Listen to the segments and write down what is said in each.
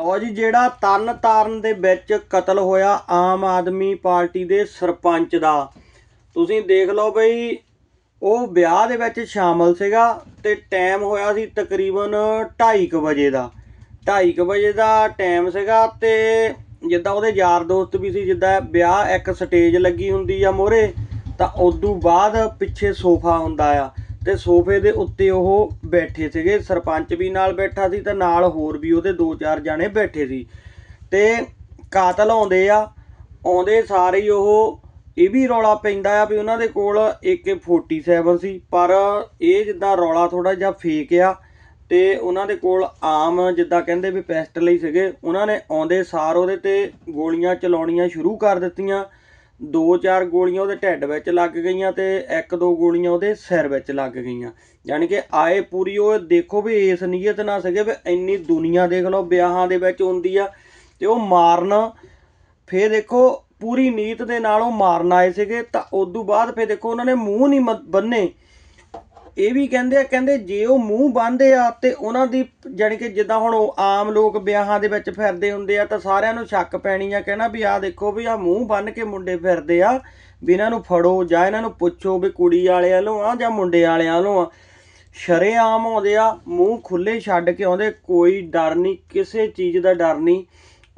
ਲਓ ਜੀ, ਜਿਹੜਾ ਤਰਨ ਤਾਰਨ ਦੇ ਵਿੱਚ ਕਤਲ ਹੋਇਆ ਆਮ ਆਦਮੀ ਪਾਰਟੀ ਦੇ ਸਰਪੰਚ ਦਾ। ਤੁਸੀਂ ਦੇਖ ਲਓ ਬਈ, ਉਹ ਵਿਆਹ ਦੇ ਵਿੱਚ ਸ਼ਾਮਲ ਸੀਗਾ ਤੇ ਟਾਈਮ ਹੋਇਆ ਸੀ ਤਕਰੀਬਨ 2:30 ਵਜੇ ਦਾ। 2:30 ਵਜੇ ਦਾ ਟਾਈਮ ਸੀਗਾ ਤੇ ਜਿੱਦਾਂ ਉਹਦੇ ਯਾਰ ਦੋਸਤ ਵੀ ਸੀ, ਜਿੱਦਾਂ ਵਿਆਹ ਇੱਕ ਸਟੇਜ ਲੱਗੀ ਹੁੰਦੀ ਆ ਮੋਰੇ ਤਾਂ ਉਦੋਂ ਬਾਅਦ ਪਿੱਛੇ ਸੋਫਾ ਹੁੰਦਾ ਆ। ਤੇ ਸੋਫੇ ਦੇ ਉੱਤੇ ਉਹ ਬੈਠੇ ਸੀਗੇ। ਸਰਪੰਚ ਵੀ ਨਾਲ ਬੈਠਾ ਸੀ ਤੇ ਨਾਲ ਹੋਰ ਵੀ ਉਹਦੇ ਦੋ ਚਾਰ ਜਾਣੇ ਬੈਠੇ ਸੀ। ਤੇ ਕਾਤਲ ਆਉਂਦੇ ਆ, ਆਉਂਦੇ ਸਾਰੇ ਹੀ ਉਹ, ਇਹ ਵੀ ਰੌਲਾ ਪੈਂਦਾ ਆ ਵੀ ਉਹਨਾਂ ਦੇ ਕੋਲ AK47 ਸੀ, ਪਰ ਇਹ ਜਿੱਦਾਂ ਰੌਲਾ ਥੋੜਾ ਜਿਹਾ ਫੇਕ ਆ ਤੇ ਉਹਨਾਂ ਦੇ ਕੋਲ ਆਮ ਜਿੱਦਾਂ ਕਹਿੰਦੇ ਵੀ ਪਿਸਟਲ ਹੀ ਸੀਗੇ, ਉਹਨਾਂ ਨੇ ਆਉਂਦੇ ਸਾਰ ਉਹਦੇ ਤੇ ਗੋਲੀਆਂ ਚਲਾਉਣੀਆਂ ਸ਼ੁਰੂ ਕਰ ਦਿੱਤੀਆਂ। ਦੋ ਚਾਰ ਗੋਲੀਆਂ ਉਹਦੇ ਢਿੱਡ ਵਿੱਚ ਲੱਗ ਗਈਆਂ ਤੇ ਇੱਕ ਦੋ ਗੋਲੀਆਂ ਉਹਦੇ ਸਿਰ ਵਿੱਚ ਲੱਗ ਗਈਆਂ। ਯਾਨੀ ਕਿ ਆਏ ਪੂਰੀ ਉਹ ਦੇਖੋ ਵੀ ਇਸ ਨੀਅਤ ਨਾ ਸੀਗੇ ਵੀ ਇੰਨੀ ਦੁਨੀਆ ਦੇਖ ਲਓ, ਵਿਆਹਾਂ ਦੇ ਵਿੱਚ ਹੁੰਦੀ ਆ ਤੇ ਉਹ ਮਾਰਨ, ਫੇਰ ਦੇਖੋ ਪੂਰੀ ਨੀਤ ਦੇ ਨਾਲ ਉਹ ਮਾਰਨ ਆਏ ਸੀਗੇ, ਤਾਂ ਉਦੋਂ ਬਾਅਦ ਫੇਰ ਦੇਖੋ ਉਹਨਾਂ ਨੇ ਮੂੰਹ ਨਹੀਂ ਮ- ਬੰਨੇ। ਇਹ ਵੀ ਕਹਿੰਦੇ ਆ, ਕਹਿੰਦੇ ਜੇ ਉਹ ਮੂੰਹ ਬੰਨਦੇ ਆ ਤੇ ਉਹਨਾਂ ਦੀ ਜਾਣੀ ਕਿ ਜਿੱਦਾਂ ਹੁਣ ਉਹ ਆਮ ਲੋਕ ਵਿਆਹਾਂ ਦੇ ਵਿੱਚ ਫਿਰਦੇ ਹੁੰਦੇ ਆ ਤਾਂ ਸਾਰਿਆਂ ਨੂੰ ਸ਼ੱਕ ਪੈਣੀ ਆ, ਕਹਿਣਾ ਵੀ ਆਹ ਦੇਖੋ ਵੀ ਆ ਮੂੰਹ ਬੰਨ ਕੇ ਮੁੰਡੇ ਫਿਰਦੇ ਆ, ਵੀ ਇਹਨਾਂ ਨੂੰ ਫੜੋ ਜਾਂ ਇਹਨਾਂ ਨੂੰ ਪੁੱਛੋ ਵੀ ਕੁੜੀ ਵਾਲੇ ਵੱਲੋਂ ਆ ਜਾਂ ਮੁੰਡੇ ਵਾਲਿਆਂ ਵੱਲੋਂ ਆ। ਸ਼ਰੇਆਮ ਆਉਂਦੇ ਆ, ਮੂੰਹ ਖੁੱਲੇ ਛੱਡ ਕੇ ਆਉਂਦੇ, ਕੋਈ ਡਰ ਨਹੀਂ, ਕਿਸੇ ਚੀਜ਼ ਦਾ ਡਰ ਨਹੀਂ।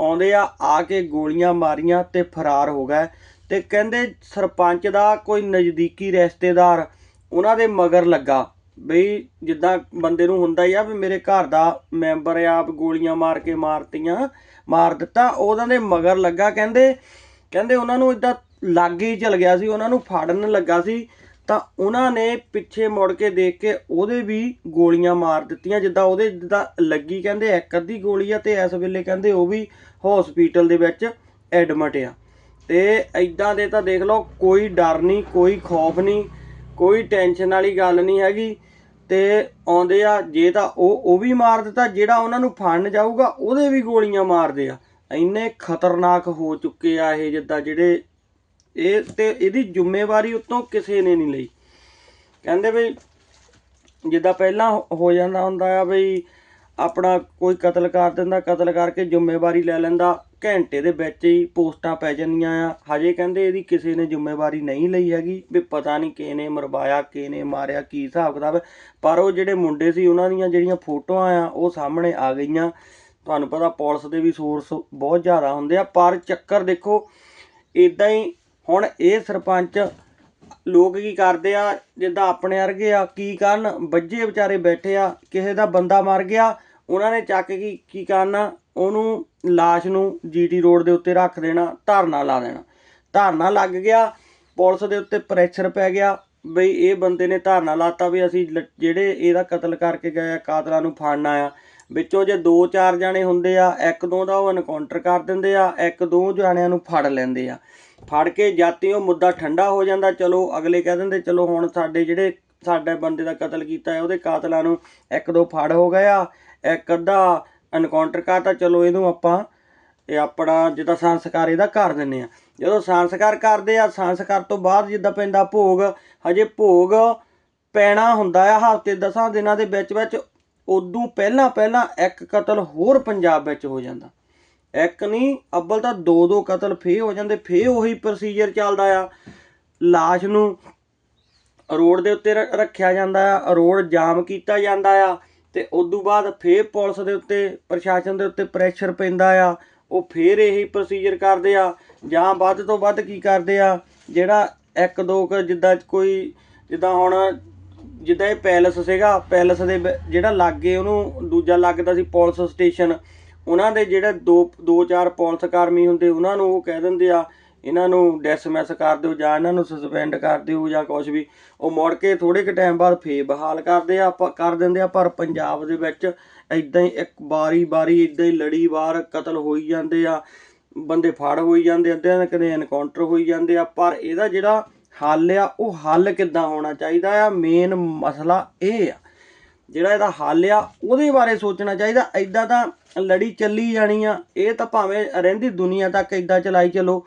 ਆਉਂਦੇ ਆ ਆ ਕੇ ਗੋਲੀਆਂ ਮਾਰੀਆਂ ਤੇ ਫਰਾਰ ਹੋ ਗਏ। ਤੇ ਕਹਿੰਦੇ ਸਰਪੰਚ ਦਾ ਕੋਈ ਨਜ਼ਦੀਕੀ ਰਿਸ਼ਤੇਦਾਰ ਉਹਨਾਂ ਦੇ ਮਗਰ ਲੱਗਾ। ਬਈ ਜਿੱਦਾਂ ਬੰਦੇ ਨੂੰ ਹੁੰਦਾ ਹੀ ਆ ਵੀ ਮੇਰੇ ਘਰ ਦਾ ਮੈਂਬਰ ਆ, ਆਪ ਗੋਲੀਆਂ ਮਾਰ ਕੇ ਮਾਰਤੀਆਂ, ਮਾਰ ਦਿੱਤਾ ਉਹਨਾਂ ਦੇ ਮਗਰ ਲੱਗਾ। ਕਹਿੰਦੇ ਕਹਿੰਦੇ ਉਹਨਾਂ ਨੂੰ ਇਦਾਂ ਲਾਗੇ ਹੀ ਚਲ ਗਿਆ ਸੀ, ਉਹਨਾਂ ਨੂੰ ਫੜਨ ਲੱਗਾ ਸੀ। ਤਾਂ ਉਹਨਾਂ ਨੇ ਪਿੱਛੇ ਮੁੜ ਕੇ ਦੇਖ ਕੇ ਉਹਦੇ ਵੀ ਗੋਲੀਆਂ ਮਾਰ ਦਿੱਤੀਆਂ, ਜਿੱਦਾਂ ਉਹਦੇ ਜਿੱਦਾਂ ਲੱਗੀ ਕਹਿੰਦੇ ਇੱਕ ਅੱਧੀ ਗੋਲੀ ਆ, ਤੇ ਇਸ ਵੇਲੇ ਕਹਿੰਦੇ ਉਹ ਵੀ ਹਸਪੀਟਲ ਦੇ ਵਿੱਚ ਐਡਮਿਟ ਆ। ਤੇ ਐਦਾਂ ਦੇ ਤਾਂ ਦੇਖ ਲਓ, ਕੋਈ ਡਰ ਨਹੀਂ, ਕੋਈ ਖੌਫ ਨਹੀਂ। ਕੋਈ ਟੈਨਸ਼ਨ ਵਾਲੀ ਗੱਲ ਨਹੀਂ ਹੈਗੀ ਤੇ ਆਉਂਦੇ ਆ, ਜੇ ਤਾਂ ਉਹ ਉਹ ਵੀ ਮਾਰ ਦਿੱਤਾ, ਜਿਹੜਾ ਉਹਨਾਂ ਨੂੰ ਫੜਨ ਜਾਊਗਾ, ਉਹਦੇ ਵੀ ਗੋਲੀਆਂ ਮਾਰਦੇ ਆ। ਇੰਨੇ ਖਤਰਨਾਕ ਹੋ ਚੁੱਕੇ ਆ ਇਹ ਜਿੱਦਾਂ ਜਿਹੜੇ ਇਹ ਤੇ ਇਹਦੀ ਜ਼ਿੰਮੇਵਾਰੀ ਉਤੋਂ ਕਿਸੇ ਨੇ ਨਹੀਂ ਲਈ। ਕਹਿੰਦੇ ਵੀ ਜਿੱਦਾਂ ਪਹਿਲਾਂ ਹੋ- ਹੋ ਜਾਂਦਾ ਹੁੰਦਾ ਆ ਬਈ ਆਪਣਾ ਕੋਈ ਕਤਲ ਕਰ ਦਿੰਦਾ, ਕਤਲ ਕਰਕੇ ਜ਼ਿੰਮੇਵਾਰੀ ਲੈ ਲੈਂਦਾ ਘੰਟੇ ਦੇ ਵਿੱਚ ਹੀ ਪੋਸਟਾਂ ਪੈ ਜਾਂਦੀਆਂ ਆ। ਹਜੇ ਕਹਿੰਦੇ ਇਹਦੀ ਕਿਸੇ ਨੇ ਜ਼ਿੰਮੇਵਾਰੀ ਨਹੀਂ ਲਈ ਹੈਗੀ ਵੀ ਪਤਾ ਨਹੀਂ ਕਿਹਨੇ ਮਰਵਾਇਆ ਕਿਹਨੇ ਮਾਰਿਆ, ਕੀ ਹਿਸਾਬ ਕਿਤਾਬ ਹੈ। ਪਰ ਉਹ ਜਿਹੜੇ ਮੁੰਡੇ ਸੀ, ਉਹਨਾਂ ਦੀਆਂ ਜਿਹੜੀਆਂ ਫੋਟੋਆਂ ਆ, ਉਹ ਸਾਹਮਣੇ ਆ ਗਈਆਂ। ਤੁਹਾਨੂੰ ਪਤਾ ਪੁਲਿਸ ਦੇ ਵੀ ਸੋਰਸ ਬਹੁਤ ਜ਼ਿਆਦਾ ਹੁੰਦੇ ਆ। ਪਰ ਚੱਕਰ ਦੇਖੋ ਇਦਾਂ ਹੀ ਹੁਣ ਇਹ ਸਰਪੰਚ ਲੋਕ ਕੀ ਕਰਦੇ ਆ, ਜਿੱਦਾਂ ਆਪਣੇ ਵਰਗੇ ਆ, ਕੀ ਕਰਨ? ਬੱਜੇ ਵਿਚਾਰੇ ਬੈਠੇ ਆ, ਕਿਸੇ ਦਾ ਬੰਦਾ ਮਰ ਗਿਆ ਉਹਨਾਂ ਨੇ ਚੱਕ ਕੇ ਕੀ ਕਰਨਾ? ਉਹਨੂੰ লাশ ਨੂੰ ਜੀਟੀ ਰੋਡ ਦੇ ਉੱਤੇ ਰੱਖ ਦੇਣਾ, ਧਰਨਾ ਲਾ ਦੇਣਾ। ਧਰਨਾ ਲੱਗ ਗਿਆ, ਪੁਲਿਸ ਦੇ ਉੱਤੇ ਪ੍ਰੈਸ਼ਰ ਪੈ ਗਿਆ ਬਈ ਇਹ ਬੰਦੇ ਨੇ ਧਰਨਾ ਲਾਤਾ ਵੀ ਅਸੀਂ ਲ- ਜਿਹੜੇ ਇਹਦਾ ਕਤਲ ਕਰਕੇ ਗਏ ਆ, ਕਾਤਲਾਂ ਨੂੰ ਫੜਨਾ ਆ। ਵਿੱਚੋਂ ਜੇ ਦੋ ਚਾਰ ਜਾਣੇ ਹੁੰਦੇ ਆ, ਇੱਕ ਦੋ ਦਾ ਉਹ ਐਨਕਾਊਂਟਰ ਕਰ ਦਿੰਦੇ ਆ, ਇੱਕ ਦੋ ਜਾਣਿਆਂ ਨੂੰ ਫੜ ਲੈਂਦੇ ਆ। ਫੜ ਕੇ ਜਾਤੀ ਉਹ ਮੁੱਦਾ ਠੰਡਾ ਹੋ ਜਾਂਦਾ, ਚਲੋ ਅਗਲੇ ਕਹਿ ਦਿੰਦੇ, ਚਲੋ ਹੁਣ ਸਾਡੇ ਜਿਹੜੇ ਸਾਡੇ ਬੰਦੇ ਦਾ ਕਤਲ ਕੀਤਾ ਹੈ, ਉਹਦੇ ਕਾਤਲਾਂ ਨੂੰ ਇੱਕ ਦੋ ਫੜ ਹੋ ਗਿਆ ਇੱਕ ਅੱਧਾ ਐਨਕਾਊਂਟਰ ਕਰਤਾ, ਚਲੋ ਇਹਨੂੰ ਆਪਾਂ ਇਹ ਆਪਣਾ ਜਿੱਦਾਂ ਸੰਸਕਾਰ ਇਹਦਾ ਕਰ ਦਿੰਨੇ ਆ। ਜਦੋਂ ਸੰਸਕਾਰ ਕਰਦੇ ਆ, ਸੰਸਕਾਰ ਤੋਂ ਬਾਅਦ ਜਿੱਦਾਂ ਪੈਂਦਾ ਭੋਗ, ਹਜੇ ਭੋਗ ਪੈਣਾ ਹੁੰਦਾ ਆ, ਹਫ਼ਤੇ 10 ਦਿਨਾਂ ਦੇ ਵਿੱਚ ਵਿੱਚ ਉਦੋਂ ਪਹਿਲਾਂ ਪਹਿਲਾਂ ਇੱਕ ਕਤਲ ਹੋਰ ਪੰਜਾਬ ਵਿੱਚ ਹੋ ਜਾਂਦਾ। ਇੱਕ ਨਹੀਂ, ਅੱਬਲ ਤਾਂ ਦੋ ਦੋ ਕਤਲ ਫੇ ਹੋ ਜਾਂਦੇ ਫੇ ਉਹੀ ਪ੍ਰੋਸੀਜਰ ਚੱਲਦਾ ਆ। ਲਾਸ਼ ਨੂੰ ਰੋਡ ਦੇ ਉੱਤੇ ਰ- ਰੱਖਿਆ ਜਾਂਦਾ ਆ, ਰੋਡ ਜਾਮ ਕੀਤਾ ਜਾਂਦਾ ਆ ਤੇ ਤੋਂ ਬਾਅਦ ਫੇਰ ਪੁਲਿਸ ਦੇ ਉੱਤੇ, ਪ੍ਰਸ਼ਾਸਨ ਦੇ ਉੱਤੇ ਪ੍ਰੈਸ਼ਰ ਪੈਂਦਾ ਆ, ਉਹ ਫੇਰ ਇਹੀ ਪ੍ਰੋਸੀਜਰ ਕਰਦੇ ਆ, ਜਾਂ ਵੱਧ ਤੋਂ ਵੱਧ ਕੀ ਕਰਦੇ ਆ, ਜਿਹੜਾ ਇੱਕ ਦੋ ਕੁ ਜਿੱਦਾਂ ਕੋਈ, ਜਿੱਦਾਂ ਹੁਣ ਜਿੱਦਾਂ ਇਹ ਪੈਲਸ ਸੀਗਾ, ਪੈਲਸ ਦੇ ਵਿੱਚ ਜਿਹੜਾ ਲਾਗੇ ਉਹਨੂੰ ਦੂਜਾ ਲੱਗਦਾ ਸੀ ਪੁਲਿਸ ਸਟੇਸ਼ਨ, ਉਹਨਾਂ ਦੇ ਜਿਹੜੇ ਦੋ ਦੋ ਚਾਰ ਪੁਲਿਸ ਕਰਮੀ ਹੁੰਦੇ, ਉਹਨਾਂ ਨੂੰ ਉਹ ਕਹਿ ਦਿੰਦੇ ਆ ਇਹਨਾਂ ਨੂੰ ਡਿਸਮਿਸ ਕਰ ਦਿਓ ਜਾਂ ਇਹਨਾਂ ਨੂੰ ਸਸਪੈਂਡ ਕਰ ਦਿਓ ਜਾਂ ਕੁਝ ਵੀ, ਉਹ ਮੁੜ ਕੇ ਥੋੜੇ ਕੁ ਟਾਈਮ ਬਾਅਦ ਫੇਰ ਬਹਾਲ ਕਰਦੇ ਆ, ਆਪਾਂ ਕਰ ਦਿੰਦੇ ਆ, ਪਰ ਪੰਜਾਬ ਦੇ ਵਿੱਚ ਇਦਾਂ ਹੀ ਇੱਕ ਵਾਰੀ ਵਾਰੀ ਇਦਾਂ ਹੀ ਲੜੀਵਾਰ ਕਤਲ ਹੋਈ ਜਾਂਦੇ ਆ, ਬੰਦੇ ਫੜ ਹੋਈ ਜਾਂਦੇ ਅੱਧਿਆਂ ਦੇ ਕਦੇ ਐਨਕਾਊਂਟਰ ਹੋਈ ਜਾਂਦੇ ਆ, ਪਰ ਇਹਦਾ ਜਿਹੜਾ ਹੱਲ ਆ, ਉਹ ਹੱਲ ਕਿੱਦਾਂ ਹੋਣਾ ਚਾਹੀਦਾ ਆ? ਮੇਨ ਮਸਲਾ ਇਹ ਆ। ਜਿਹੜਾ ਇਹਦਾ ਹੱਲ ਆ, ਉਹਦੇ ਬਾਰੇ ਸੋਚਣਾ ਚਾਹੀਦਾ। ਐਦਾਂ ਤਾਂ ਲੜੀ ਚੱਲੀ ਜਾਣੀ ਆ, ਇਹ ਤਾਂ ਭਾਵੇਂ ਰਹਿੰਦੀ ਦੁਨੀਆ ਤੱਕ ਐਦਾਂ ਚਲਾਈ ਚਲੋ।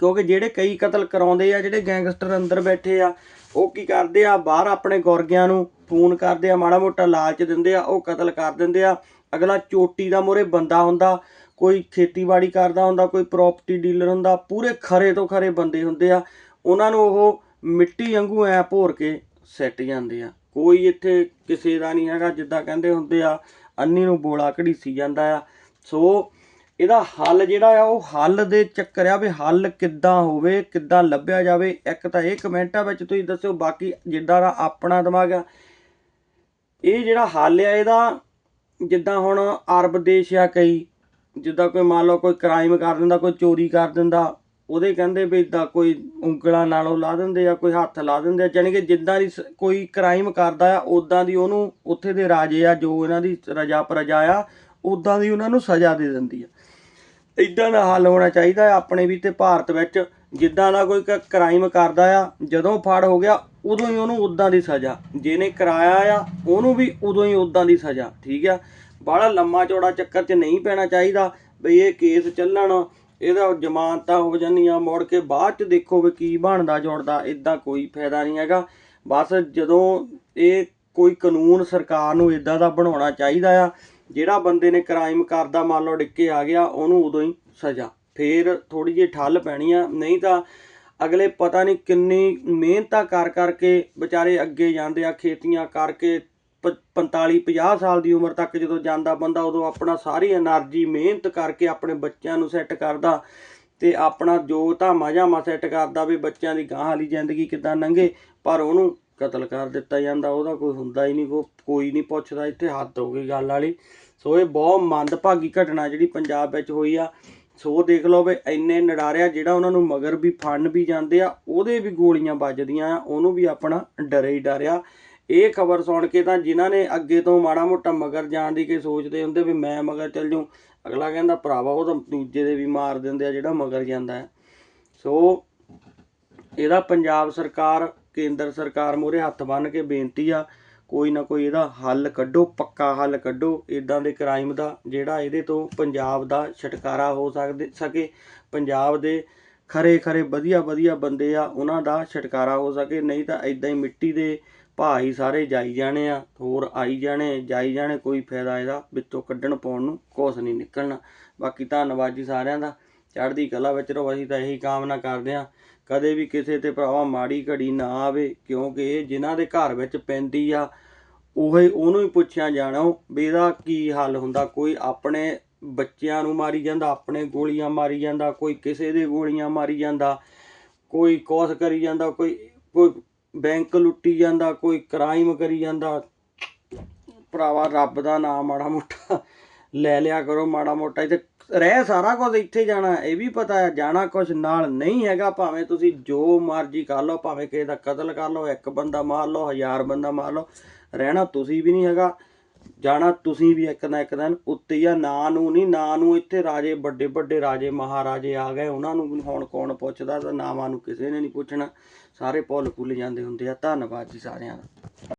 ਕਿਉਂਕਿ ਜਿਹੜੇ ਕਈ ਕਤਲ ਕਰਾਉਂਦੇ ਆ, ਜਿਹੜੇ ਗੈਂਗਸਟਰ ਅੰਦਰ ਬੈਠੇ ਆ, ਉਹ ਕੀ ਕਰਦੇ ਆ, ਬਾਹਰ ਆਪਣੇ ਗੁਰਗਿਆਂ ਨੂੰ ਫੋਨ ਕਰਦੇ ਆ, ਮਾੜਾ ਮੋਟਾ ਲਾਲਚ ਦਿੰਦੇ ਆ, ਉਹ ਕਤਲ ਕਰ ਦਿੰਦੇ ਆ। ਅਗਲਾ ਚੋਟੀ ਦਾ ਮੋਰੇ ਬੰਦਾ ਹੁੰਦਾ, ਕੋਈ ਖੇਤੀਬਾੜੀ ਕਰਦਾ ਹੁੰਦਾ, ਕੋਈ ਪ੍ਰਾਪਰਟੀ ਡੀਲਰ ਹੁੰਦਾ, ਪੂਰੇ ਖਰੇ ਤੋਂ ਖਰੇ ਬੰਦੇ ਹੁੰਦੇ ਆ। ਉਹਨਾਂ ਨੂੰ ਉਹ ਮਿੱਟੀ ਵਾਂਗੂ ਐ ਭੋਰ ਕੇ ਸਿੱਟ ਜਾਂਦੇ ਆ। ਕੋਈ ਇੱਥੇ ਕਿਸੇ ਦਾ ਨਹੀਂ ਹੈਗਾ, ਜਿੱਦਾਂ ਕਹਿੰਦੇ ਹੁੰਦੇ ਆ ਅੰਨੀ ਨੂੰ ਬੋਲਾ ਘੜੀਸੀ ਜਾਂਦਾ ਆ। ਸੋ ਇਹਦਾ ਹੱਲ ਜਿਹੜਾ ਆ, ਉਹ ਹੱਲ ਦੇ ਚੱਕਰ ਆ ਵੀ ਹੱਲ ਕਿੱਦਾਂ ਹੋਵੇ, ਕਿੱਦਾਂ ਲੱਭਿਆ ਜਾਵੇ। ਇੱਕ ਤਾਂ ਇਹ ਕਮੈਂਟਾਂ ਵਿੱਚ ਤੁਸੀਂ ਦੱਸਿਓ, ਬਾਕੀ ਜਿੱਦਾਂ ਦਾ ਆਪਣਾ ਦਿਮਾਗ ਆ। ਇਹ ਜਿਹੜਾ ਹੱਲ ਆ, ਇਹਦਾ ਜਿੱਦਾਂ ਹੁਣ ਅਰਬ ਦੇਸ਼ ਆ ਕਈ, ਜਿੱਦਾਂ ਕੋਈ ਮੰਨ ਲਓ ਕੋਈ ਕ੍ਰਾਈਮ ਕਰ ਦਿੰਦਾ, ਕੋਈ ਚੋਰੀ ਕਰ ਦਿੰਦਾ, ਉਹਦੇ ਕਹਿੰਦੇ ਵੀ ਇਦਾਂ ਕੋਈ ਉਂਗਲਾਂ ਨਾਲੋਂ ਲਾ ਦਿੰਦੇ ਆ, ਕੋਈ ਹੱਥ ਲਾ ਦਿੰਦੇ ਆ, ਜਾਣੀ ਕਿ ਜਿੱਦਾਂ ਦੀ ਸ- ਕੋਈ ਕ੍ਰਾਈਮ ਕਰਦਾ ਆ ਉਦਾਂ ਦੀ ਉਹਨੂੰ ਉੱਥੇ ਦੇ ਰਾਜੇ ਆ, ਜੋ ਇਹਨਾਂ ਦੀ ਰਜਾ ਪ੍ਰਜਾ ਆ ਉਦਾਂ ਦੀ ਉਹਨਾਂ ਨੂੰ ਸਜ਼ਾ ਦੇ ਦਿੰਦੀ ਆ। ਇਦਾਂ ਦਾ ਹੱਲ ਹੋਣਾ ਚਾਹੀਦਾ ਹੈ ਆਪਣੇ ਵੀ ਤੇ ਭਾਰਤ ਵਿੱਚ, ਜਿੱਦਾਂ ਦਾ ਕੋਈ ਕ੍ਰਾਈਮ ਕਰਦਾ ਆ, ਜਦੋਂ ਫੜ ਹੋ ਗਿਆ, ਉਦੋਂ ਹੀ ਉਹਨੂੰ ਉਦਾਂ ਦੀ ਸਜ਼ਾ। ਜਿਹਨੇ ਕਰਾਇਆ ਆ, ਉਹਨੂੰ ਵੀ ਉਦੋਂ ਹੀ ਉਦਾਂ ਦੀ ਸਜ਼ਾ, ਠੀਕ ਆ? ਬੜਾ ਲੰਮਾ ਚੌੜਾ ਚੱਕਰ 'ਚ ਨਹੀਂ ਪੈਣਾ ਚਾਹੀਦਾ ਬਈ ਇਹ ਕੇਸ ਚੱਲਣ, ਇਹਦਾ ਜ਼ਮਾਨਤਾਂ ਹੋ ਜਾਂਦੀਆਂ ਮੁੜ ਕੇ ਬਾਅਦ 'ਚ ਦੇਖੋ ਵੀ ਕੀ ਬਣਦਾ ਜੋੜਦਾ ਇਦਾਂ ਕੋਈ ਫਾਇਦਾ ਨਹੀਂ ਹੈਗਾ। ਬਸ ਜਦੋਂ ਇਹ ਕੋਈ ਕਾਨੂੰਨ ਸਰਕਾਰ ਨੂੰ ਇਦਾਂ ਦਾ ਬਣਾਉਣਾ ਚਾਹੀਦਾ ਆ ਜਿਹੜਾ ਬੰਦੇ ਨੇ ਕ੍ਰਾਈਮ ਕਰਦਾ ਮੰਨ ਲਓ ਡਿੱਕੇ ਆ ਗਿਆ, ਉਹਨੂੰ ਉਦੋਂ ਹੀ ਸਜ਼ਾ। ਫੇਰ ਥੋੜੀ ਜਿਹੀ ਠੱਲ ਪੈਣੀ ਆ, ਨਹੀਂ ਤਾਂ ਅਗਲੇ ਪਤਾ ਨਹੀਂ ਕਿੰਨੀ ਮਿਹਨਤਾਂ ਕਰ ਕਰਕੇ ਵਿਚਾਰੇ ਅੱਗੇ ਜਾਂਦੇ ਆ, ਖੇਤੀਆਂ ਕਰਕੇ 45 50 ਸਾਲ ਦੀ ਉਮਰ ਤੱਕ ਜਦੋਂ ਜਾਂਦਾ ਬੰਦਾ, ਉਦੋਂ ਆਪਣਾ ਸਾਰੀ એનર્ਜੀ ਮਿਹਨਤ ਕਰਕੇ ਆਪਣੇ ਬੱਚਿਆਂ ਨੂੰ ਸੈੱਟ ਕਰਦਾ ਤੇ ਆਪਣਾ ਜੋ ਧਾਮਾ ਮਾਝਾ ਮਾ ਸੈੱਟ ਕਰਦਾ ਵੀ ਬੱਚਿਆਂ ਦੀ ਗਾਂਹ ਵਾਲੀ ਜ਼ਿੰਦਗੀ ਕਿਦਾਂ ਲੰਘੇ, ਪਰ ਉਹਨੂੰ ਕਤਲ ਕਰ ਦਿੱਤਾ ਜਾਂਦਾ, ਉਹਦਾ ਕੋਈ ਹੁੰਦਾ ਹੀ ਨਹੀਂ, ਉਹ ਕੋਈ ਨਹੀਂ ਪੁੱਛਦਾ, ਇੱਥੇ ਹੱਦ ਹੋ ਗਈ ਗੱਲ ਵਾਲੀ। ਸੋ ਇਹ ਬਹੁਤ ਮੰਦਭਾਗੀ ਘਟਨਾ ਜਿਹੜੀ ਪੰਜਾਬ ਵਿੱਚ ਹੋਈ ਆ। ਸੋ ਦੇਖ ਲਓ ਵੀ ਇੰਨੇ ਨਡਾਰਿਆ ਜਿਹੜਾ ਉਹਨਾਂ ਨੂੰ ਮਗਰ ਵੀ ਫੜਨ ਵੀ ਜਾਂਦੇ ਆ, ਉਹਦੇ ਵੀ ਗੋਲੀਆਂ ਵੱਜਦੀਆਂ ਆ, ਉਹਨੂੰ ਵੀ ਆਪਣਾ ਡਰੇ ਹੀ ਡਰਿਆ। ਇਹ ਖਬਰ ਸੁਣ ਕੇ ਤਾਂ ਜਿਨ੍ਹਾਂ ਨੇ ਅੱਗੇ ਤੋਂ ਮਾੜਾ ਮੋਟਾ ਮਗਰ ਜਾਣ ਦੀ ਕਿ ਸੋਚਦੇ ਹੁੰਦੇ ਵੀ ਮੈਂ ਮਗਰ ਚੱਲ ਜੂ ਅਗਲਾ ਕਹਿੰਦਾ ਭਰਾਵਾ ਉਹ ਤਾਂ ਦੂਜੇ ਦੇ ਵੀ ਮਾਰ ਦਿੰਦੇ ਆ ਜਿਹੜਾ ਮਗਰ ਜਾਂਦਾ ਸੋ ਇਹਦਾ ਪੰਜਾਬ ਸਰਕਾਰ ਕੇਂਦਰ ਸਰਕਾਰ ਮੂਹਰੇ ਹੱਥ ਬੰਨ੍ਹ ਕੇ ਬੇਨਤੀ ਆ, ਕੋਈ ਨਾ ਕੋਈ ਇਹਦਾ ਹੱਲ ਕੱਢੋ, ਪੱਕਾ ਹੱਲ ਕੱਢੋ ਇਦਾਂ ਦੇ ਕ੍ਰਾਈਮ ਦਾ ਜਿਹੜਾ ਇਹਦੇ ਤੋਂ ਪੰਜਾਬ ਦਾ ਛੁਟਕਾਰਾ ਹੋ ਸਕਦੇ, ਸਕੇ, ਪੰਜਾਬ ਦੇ ਖਰੇ ਖਰੇ ਵਧੀਆ ਵਧੀਆ ਬੰਦੇ ਆ, ਉਹਨਾਂ ਦਾ ਛੁਟਕਾਰਾ ਹੋ ਸਕੇ, ਨਹੀਂ ਤਾਂ ਇਦਾਂ ਹੀ ਮਿੱਟੀ ਦੇ ਭਾਅ ਹੀ ਸਾਰੇ ਜਾਈ ਜਾਣੇ ਆ, ਹੋਰ ਆਈ ਜਾਣੇ, ਜਾਈ ਜਾਣੇ, ਕੋਈ ਫਾਇਦਾ ਇਹਦਾ ਵਿੱਚੋਂ ਕੱਢਣ ਪਾਉਣ ਨੂੰ ਕੁਛ ਨਹੀਂ ਨਿਕਲਣਾ। ਬਾਕੀ ਧੰਨਵਾਦ ਜੀ ਸਾਰਿਆਂ ਦਾ, ਚੜ੍ਹਦੀ ਕਲਾ ਵਿੱਚ ਰਹੋ, ਅਸੀਂ ਤਾਂ ਇਹੀ ਕਾਮਨਾ ਕਰਦੇ ਆ ਕਦੇ ਵੀ ਕਿਸੇ ਤੇ ਭਰਾਵਾ ਮਾੜੀ ਘੜੀ ਨਾ ਆਵੇ, ਕਿਉਂਕਿ ਇਹ ਜਿਨ੍ਹਾਂ ਦੇ ਘਰ ਵਿੱਚ ਪੈਂਦੀ ਆ, ਉਹੇ ਉਹਨੂੰ ਹੀ ਪੁੱਛਿਆ ਜਾਣਾ ਵੀ ਇਹਦਾ ਕੀ ਹੱਲ ਹੁੰਦਾ? ਕੋਈ ਆਪਣੇ ਬੱਚਿਆਂ ਨੂੰ ਮਾਰੀ ਜਾਂਦਾ, ਆਪਣੇ ਗੋਲੀਆਂ ਮਾਰੀ ਜਾਂਦਾ, ਕੋਈ ਕਿਸੇ ਦੇ ਗੋਲੀਆਂ ਮਾਰੀ ਜਾਂਦਾ, ਕੋਈ ਕੋਸ ਕਰੀ ਜਾਂਦਾ, ਕੋਈ ਕੋਈ ਬੈਂਕ ਲੁੱਟੀ ਜਾਂਦਾ, ਕੋਈ ਕ੍ਰਾਈਮ ਕਰੀ ਜਾਂਦਾ। ਭਰਾਵਾ ਰੱਬ ਦਾ ਨਾਮ ਮਾੜਾ ਮੋਟਾ ਲੈ ਲਿਆ ਕਰੋ, ਮਾੜਾ ਮੋਟਾ ਇੱਥੇ ਰਹਿ ਸਾਰਾ ਕੁਝ ਇੱਥੇ ਜਾਣਾ, ਇਹ ਵੀ ਪਤਾ ਹੈ, ਜਾਣਾ ਕੁਝ ਨਾਲ ਨਹੀਂ ਹੈਗਾ, ਭਾਵੇਂ ਤੁਸੀਂ ਜੋ ਮਰਜ਼ੀ ਕਰ ਲਓ, ਭਾਵੇਂ ਕਿਸੇ ਦਾ ਕਤਲ ਕਰ ਲਓ, ਇੱਕ ਬੰਦਾ ਮਾਰ ਲਓ, ਹਜ਼ਾਰ ਬੰਦਾ ਮਾਰ ਲਓ, ਰਹਿਣਾ ਤੁਸੀਂ ਵੀ ਨਹੀਂ ਹੈਗਾ, ਜਾਣਾ ਤੁਸੀਂ ਵੀ ਇੱਕ ਨਾ ਇੱਕ ਦਿਨ ਉੱਤੇ ਆ, ਨਾਂ ਨੂੰ ਨਹੀਂ, ਨਾਂ ਨੂੰ ਇੱਥੇ ਰਾਜੇ, ਵੱਡੇ ਵੱਡੇ ਰਾਜੇ, ਮਹਾਰਾਜੇ ਆ ਗਏ, ਉਹਨਾਂ ਨੂੰ ਵੀ ਹੁਣ ਕੌਣ ਪੁੱਛਦਾ, ਤਾਂ ਨਾਵਾਂ ਨੂੰ ਕਿਸੇ ਨੇ ਨਹੀਂ ਪੁੱਛਣਾ, ਸਾਰੇ ਭੁੱਲ ਭੁੱਲ ਜਾਂਦੇ ਹੁੰਦੇ ਆ, ਧੰਨਵਾਦ ਜੀ ਸਾਰਿਆਂ ਦਾ।